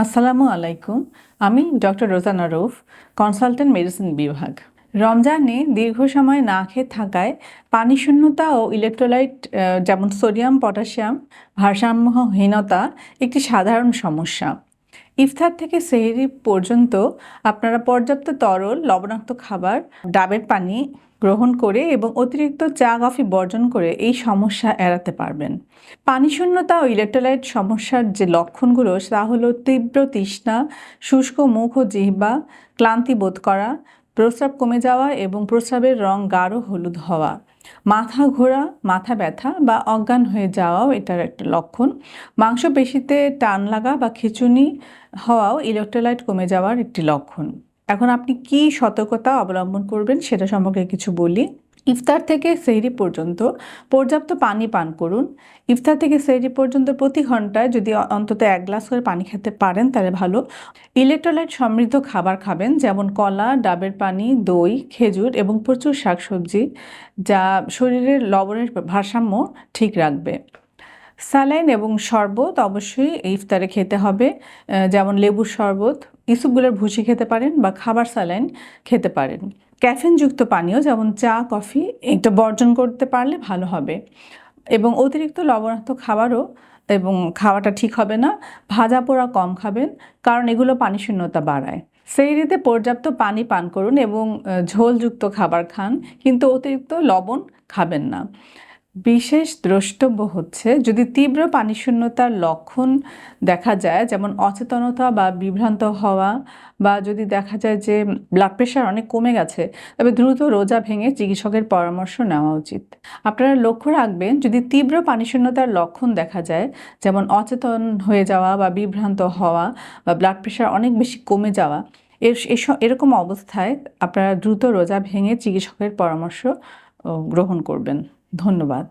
আসসালামু আলাইকুম। আমি doctor Rozana Rouf, consultant medicine বিভাগ। রমজানে দীর্ঘ সময় না খেয়ে থাকায় পানি শূন্যতা ও ইলেকট্রোলাইট যেমন সোডিয়াম, পটাশিয়াম, ভারসাম্যহীনতা একটি সাধারণ সমস্যা। ইফতার থেকে সেহেরি পর্যন্ত আপনারা পর্যাপ্ত তরল, লবণাক্ত খাবার, ডাবের পানি গ্রহণ করে এবং অতিরিক্ত চা, কফি বর্জন করে এই সমস্যা এড়াতে পারবেন। পানি শূন্যতা ও ইলেকট্রোলাইট সমস্যার যে লক্ষণগুলো তা হলো তীব্র তৃষ্ণা, শুষ্ক মুখ ও জিহ্বা, ক্লান্তি বোধ করা, প্রস্রাব কমে যাওয়া এবং প্রস্রাবের রং গাঢ় হলুদ হওয়া। মাথা ঘোরা, মাথা ব্যথা বা অজ্ঞান হয়ে যাওয়াও এটার একটা লক্ষণ। মাংসপেশিতে টান লাগা বা খিঁচুনি হওয়াও ইলেকট্রোলাইট কমে যাওয়ার একটি লক্ষণ। এখন আপনি কি সতর্কতা অবলম্বন করবেন সেটা সম্পর্কে কিছু বলি। ইফতার থেকে সেহরি পর্যন্ত পর্যাপ্ত পানি পান করুন। ইফতার থেকে সেহরি পর্যন্ত প্রতি ঘন্টায় যদি অন্তত এক গ্লাস করে পানি খেতে পারেন তাহলে ভালো। ইলেকট্রোলাইট সমৃদ্ধ খাবার খাবেন, যেমন কলা, ডাবের পানি, দই, খেজুর এবং প্রচুর শাকসবজি, যা শরীরের লবণের ভারসাম্য ঠিক রাখবে। স্যালাইন এবং শরবত অবশ্যই ইফতারে খেতে হবে। যেমন লেবুর শরবত ইসুপগুলোর ভুসি খেতে পারেন বা খাবার স্যালাইন খেতে পারেন। ক্যাফেনযুক্ত পানীয় যেমন চা, কফি, এটা বর্জন করতে পারলে ভালো হবে। এবং অতিরিক্ত লবণাক্ত খাবারও এবং খাওয়াটা ঠিক হবে না, ভাজা পোড়া কম খাবেন, কারণ এগুলো পানি শূন্যতা বাড়ায়। সেইরিতে পর্যাপ্ত পানি পান করুন এবং ঝোলযুক্ত খাবার খান, কিন্তু অতিরিক্ত লবণ খাবেন না। বিশেষ দ্রষ্টব্য হচ্ছে যদি তীব্র পানিশূন্যতার লক্ষণ দেখা যায়, যেমন অচেতনতা বা বিভ্রান্ত হওয়া, বা যদি দেখা যায় যে ব্লাড প্রেশার অনেক কমে গেছে, তবে দ্রুত রোজা ভেঙে চিকিৎসকের পরামর্শ নেওয়া উচিত। আপনারা লক্ষ্য রাখবেন, যদি তীব্র পানিশূন্যতার লক্ষণ দেখা যায়, যেমন অচেতন হয়ে যাওয়া বা বিভ্রান্ত হওয়া, বা ব্লাড প্রেশার অনেক বেশি কমে যাওয়া, এর এরকম অবস্থায় আপনারা দ্রুত রোজা ভেঙে চিকিৎসকের পরামর্শ গ্রহণ করবেন। ধন্যবাদ।